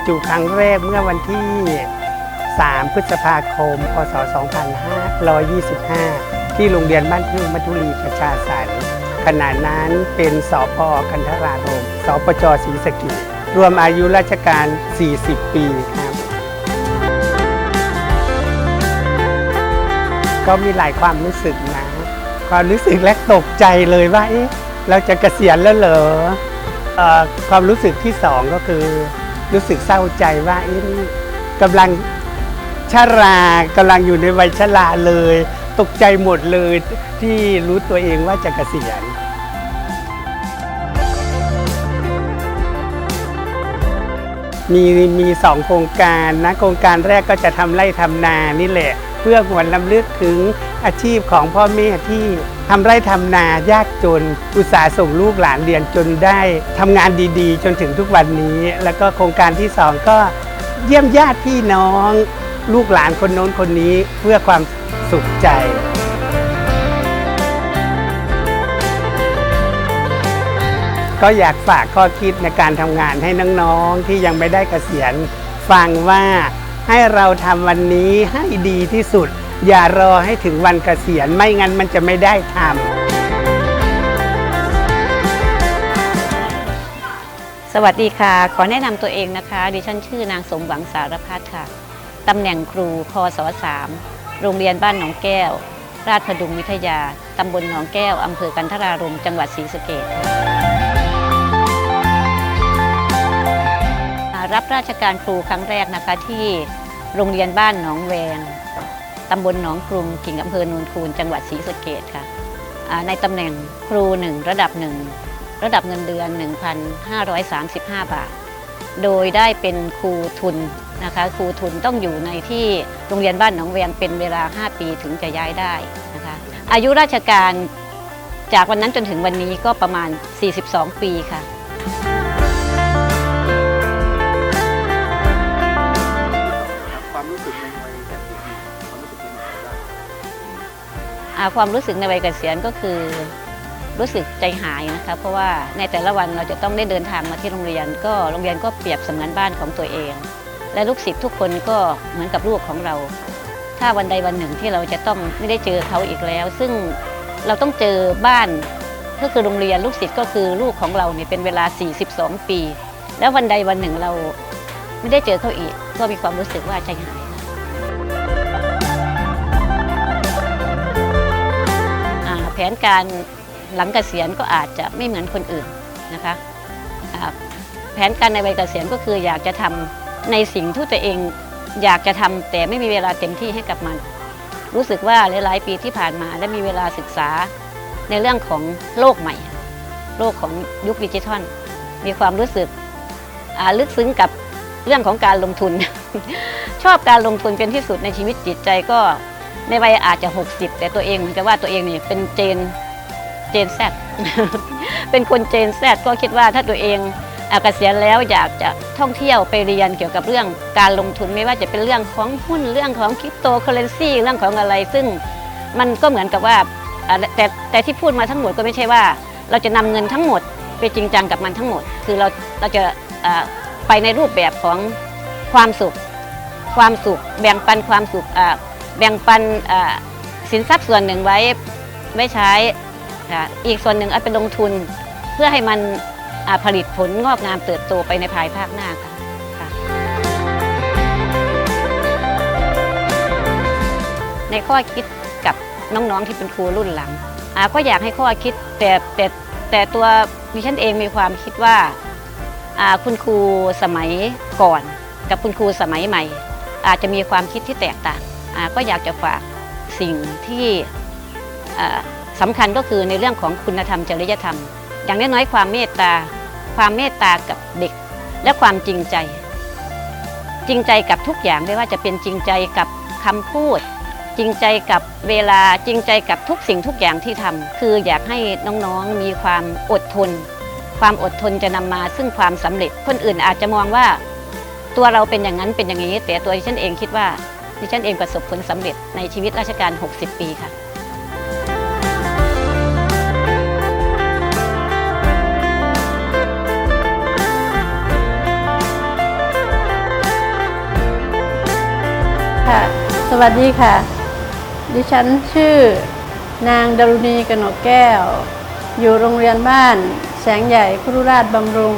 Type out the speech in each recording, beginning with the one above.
รจุครั้งแรกเมื่อวันที่ 3 พฤษภาคม พศ 2525 ที่โรงเรียนบ้านพึ่งมัทุรีประชาสรรค์ขณะนั้นเป็นสพกันทรารมสปจศรีสะเกิรวมอายุราชการ 40 ปีครับ ก็มีหลายความรู้สึกนะ ความรู้สึกแรกตกใจเลยว่าเอ๊ะเราจะเกษียณแล้วเหรออความรู้สึกที่สองก็คือ รู้สึกเศร้าใจว่าเอ๊ะนี่กำลังชรากำลังอยู่ในวัยชราเลย ตกใจหมดเลยที่รู้ตัวเองว่าจะเกษียณ มีมีสองโครงการนะ โครงการแรกก็จะทำไร่ทำนานี่แหละ เพื่อหวนลำลึกถึงอาชีพของพ่อแม่ที่ทำไร่ทำนายากจน อุตสาห์ส่งลูกหลานเรียนจนได้ทำงานดีๆ จนถึงทุกวันนี้ แล้วก็โครงการที่สองก็เยี่ยมญาติพี่น้อง ลูกหลานคนโน้นคนนี้เพื่อความสุขใจก็อยากฝากข้อคิดในการทำงานให้น้องๆที่ยังไม่ได้เกษียณฟังว่า ให้เราทำวันนี้ให้ดีที่สุด อย่ารอให้ถึงวันเกษียณไม่งั้นมันจะไม่ได้ทำสวัสดีค่ะ ขอแนะนำตัวเองนะคะ ดิฉันชื่อนางสมหวังสารพัฒน์ค่ะตำแหน่งครูพศ3โรงเรียนบ้านหนองแก้ว ราชพดุงวิทยาตำบลหนองแก้วอำเภอกันทรารมจังหวัดศรีสะเกษ รับราชการครูครั้งแรกนะคะที่โรงเรียนบ้านหนองแวงตำบลหนองกรุงกิ่งอำเภอโนนคูนจังหวัดศรีสะเกษค่ะในตำแหน่งครูหนึ่งระดับหนึ่งระดับเงินเดือน 1,535 บาท โดยได้เป็นครูทุนนะคะครูทุนต้องอยู่ในที่โรงเรียนบ้านหนองแวงเป็นเวลา 5 ปีถึงจะย้ายได้นะคะอายุราชการจากวันนั้นจนถึงวันนี้ก็ประมาณ 42 ปีค่ะ ความรู้สึกในวัยเกษียณก็คือรู้สึกใจหายนะคะเพราะว่าในแต่ละวันเราจะต้องได้เดินทางมาที่โรงเรียน ก็โรงเรียนก็เปรียบเสมือนบ้านของตัวเอง และลูกศิษย์ทุกคนก็เหมือนกับลูกของเรา ถ้าวันใดวันหนึ่งที่เราจะต้องไม่ได้เจอเขาอีกแล้ว ซึ่งเราต้องเจอบ้านก็คือโรงเรียนลูกศิษย์ก็คือลูกของเราเนี่ยเป็นเวลา 42 ปี แล้ววันใดวันหนึ่งเราไม่ได้เจอเขาอีก ก็มีความรู้สึกว่าใจหาย นการหลังเกษียณก็อาจจะไม่เหมือนคนอื่นนะคะแผนการในวัยเกษียณก็คืออยากจะทำในสิ่งที่ตัวเองอยากจะทำแต่ไม่มีเวลาเต็มที่ให้กับมัน รู้สึกว่าหลาย ๆ ปีที่ผ่านมาได้มีเวลาศึกษาในเรื่องของโลกใหม่ โลกของยุคดิจิทัล มีความรู้สึกลึกซึ้งกับเรื่องของการลงทุน ชอบการลงทุนเป็นที่สุดในชีวิตจิตใจก็ ในวัยอาจจะ 60 แต่ตัวเองเหมือนกับว่าตัวเองนี่เป็นเจนเจนแซดเป็นคนเจนแซดก็คิดว่าถ้าตัวเองอะเกษียณแล้วอยากจะท่องเที่ยวไปเรียนเกี่ยวกับเรื่องการลงทุนไม่ว่าจะเป็นเรื่องของหุ้นเรื่องของคริปโตเคอเรนซีเรื่องของอะไร ซึ่งมันก็เหมือนกับว่าแต่แต่ที่พูดมาทั้งหมดก็ไม่ใช่ว่า เราจะนำเงินทั้งหมดไปจริงจังกับมันทั้งหมด คือเราเราจะะไปในรูปแบบของความสุข ความสุข แบ่งปันความสุข แบ่งปันสินทรัพย์ส่วนหนึ่งไว้ไว้ใช้ค่ะอีกส่วนหนึ่งเอาไปลงทุน เพื่อให้มันผลิตผลงอกงามเติบโตไปในภายภาคหน้าค่ะในข้อคิดกับน้องๆที่เป็นครูรุ่นหลังอาก็อยากให้ข้อคิดแต่แต่แต่ตัวดิฉันเองมีความคิดว่าคุณครูสมัยก่อน กับคุณครูสมัยใหม่ อาจจะมีความคิดที่แตกต่าง ก็อยากจะฝากสิ่งที่สำคัญก็คือในเรื่องของคุณธรรมจริยธรรม อย่างน้อยๆความเมตตา ความเมตตากับเด็ก และความจริงใจ จริงใจกับทุกอย่างไม่ว่าจะเป็นจริงใจกับคำพูด จริงใจกับเวลาจริงใจกับทุกสิ่งทุกอย่างที่ทำคืออยากให้น้องๆมีความอดทน ความอดทนจะนำมาซึ่งความสำเร็จคนอื่นอาจจะมองว่า ตัวเราเป็นอย่างนั้นเป็นอย่างนี้แต่ตัวฉันเองคิดว่า ดิฉันเองประสบผลสำเร็จในชีวิตราชการ 60 ปีค่ะค่ะสวัสดีค่ะ ดิฉันชื่อนางดารุณีกนกแก้ว อยู่โรงเรียนบ้านแสงใหญ่พุรุราชบำรุง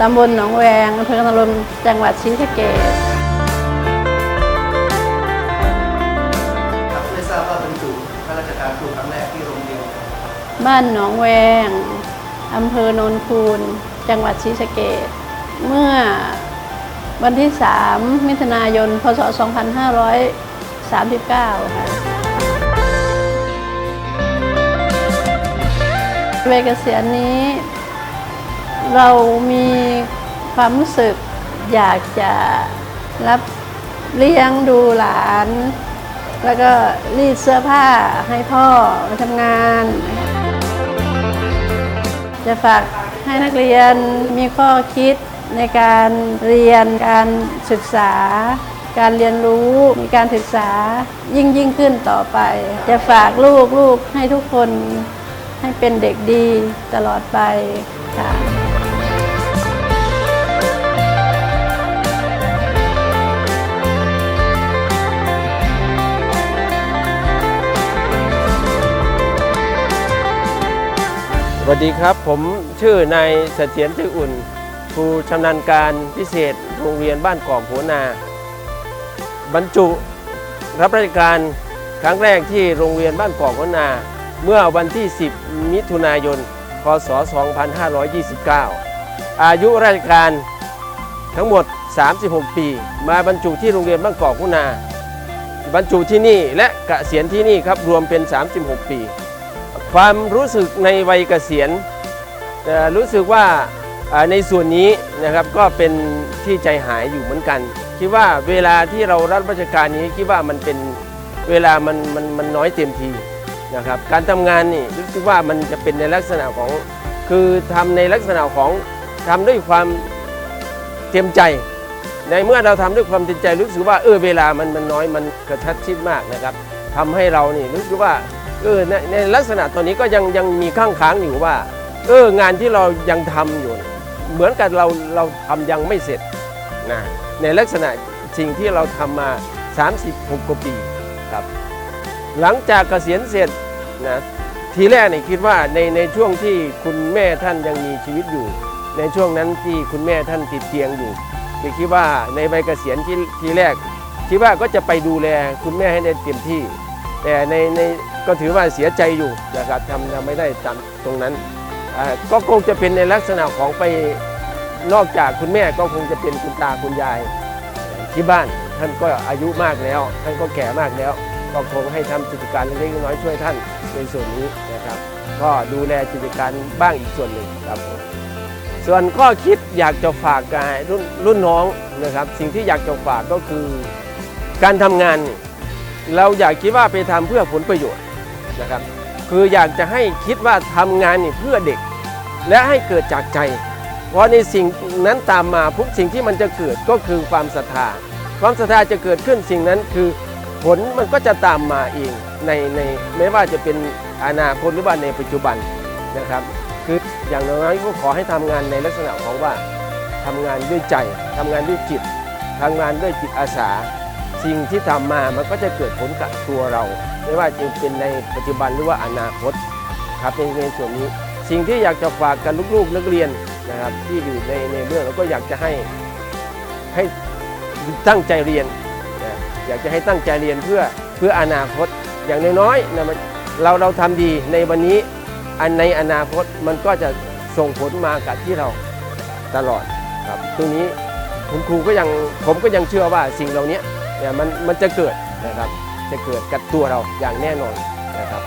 ตำบลหนองแวงอำเภอกนรมจังหวัดศรีสะเกษ บ้านหนองแวงอำเภอโนนคูน จังหวัดศรีสะเกษเมื่อวันที่ 3 มิถุนายน พศ 2539 ค่ะเวรเกษียณนี้ เรามีความรู้สึกอยากจะรับเลี้ยงดูหลาน แล้วก็รีดเสื้อผ้าให้พ่อมาทำงาน จะฝากให้นักเรียนมีข้อคิดในการเรียนการศึกษา การเรียนรู้มีการศึกษายิ่งยิ่งขึ้นต่อไป จะฝากลูกลูกให้ทุกคนให้เป็นเด็กดีตลอดไปค่ะ สวัสดีครับผมชื่อนายเสถียรชื่ออุ่น ครูชำนาญการพิเศษโรงเรียนบ้านกอกหัวนา บรรจุรับราชการครั้งแรกที่โรงเรียนบ้านกอกหัวนา เมื่อวันที่ 10 มิถุนายน พศ 2529 อายุราชการทั้งหมด 36 ปี มาบรรจุที่โรงเรียนบ้านกอกหัวนา บรรจุที่นี่และเกษียณที่นี่ครับรวมเป็น 36 ปี ความรู้สึกในวัยเกษียณรู้สึกว่าในส่วนนี้นะครับก็เป็นที่ใจหายอยู่เหมือนกัน คิดว่าเวลาที่เรารับราชการนี้คิดว่ามันเป็นเวลามันมันมันน้อยเต็มทีนะครับการทำงานนี่รู้สึกว่ามันจะเป็นในลักษณะของคือทำในลักษณะของทำด้วยความเต็มใจ ในเมื่อเราทำด้วยความเต็มใจ รู้สึกว่าเออเวลามันมันน้อยมันกระชัดชิดมากนะครับทำให้เรานี่รู้สึกว่า เออในในลักษณะตอนนี้ก็ยังยังมีข้างค้างอยู่ว่า เอองานที่เรายังทำอยู่เนี่ยเหมือนกับเราเราทำยังไม่เสร็จนะในลักษณะสิ่งที่เราทำมา 36กว่าปีครับหลังจากเกษียณเสร็จนะทีแรกเนี่ยคิดว่าในในช่วงที่คุณแม่ท่านยังมีชีวิตอยู่ ในช่วงนั้นที่คุณแม่ท่านติดเตียงอยู่ก็คิดว่าในใบเกษียณที่ทีแรก คิดว่าก็จะไปดูแลคุณแม่ให้ได้เต็มที่ แต่ในใน ก็ถือว่าเสียใจอยู่นะครับทำทำไม่ได้ตามตรงนั้นก็คงจะเป็นในลักษณะของไปนอกจากคุณแม่ก็คงจะเป็นคุณตาคุณยายที่บ้าน ท่านก็อายุมากแล้ว ท่านก็แก่มากแล้ว ก็คงให้ทำกิจการเล็กน้อยช่วยท่านในส่วนนี้นะครับ ก็ดูแลกิจการบ้างอีกส่วนหนึ่งครับผมส่วนข้อคิดอยากจะฝากกับรุ่นรุ่นน้องนะครับ สิ่งที่อยากจะฝากก็คือ การทำงาน เราอยากคิดว่าไปทำเพื่อผลประโยชน์ นะครับ คืออยากจะให้คิดว่าทำงานนี่เพื่อเด็ก และให้เกิดจากใจ เพราะในสิ่งนั้นตามมาทุกสิ่งที่มันจะเกิดก็คือความศรัทธา ความศรัทธาจะเกิดขึ้นสิ่งนั้นคือผลมันก็จะตามมาเองในในไม่ว่าจะเป็นอนาคตหรือว่าในปัจจุบันนะครับ คืออย่างน้อยก็ขอให้ทำงานในลักษณะของว่าทำงานด้วยใจทำงานด้วยจิตทำงานด้วยจิตอาสา สิ่งที่ทำมามันก็จะเกิดผลกับตัวเรา ไม่ว่าจะเป็นในปัจจุบันหรือว่าอนาคตครับในในส่วนนี้ สิ่งที่อยากจะฝากกับลูกๆนักเรียนนะครับที่อยู่ในในเรื่องเราก็อยากจะให้ให้ตั้งใจเรียนนะอยากจะให้ตั้งใจเรียนเพื่อเพื่ออนาคตอย่างน้อยๆนะมันเราเราทำดีในวันนี้อันในอนาคตมันก็จะส่งผลมากับที่เราตลอดครับตรงนี้คุณครูก็ยังผมก็ยังเชื่อว่าสิ่งเหล่านี้เนี่ยมันมันจะเกิดนะครับ จะเกิดกับตัวเราอย่างแน่นอนนะครับ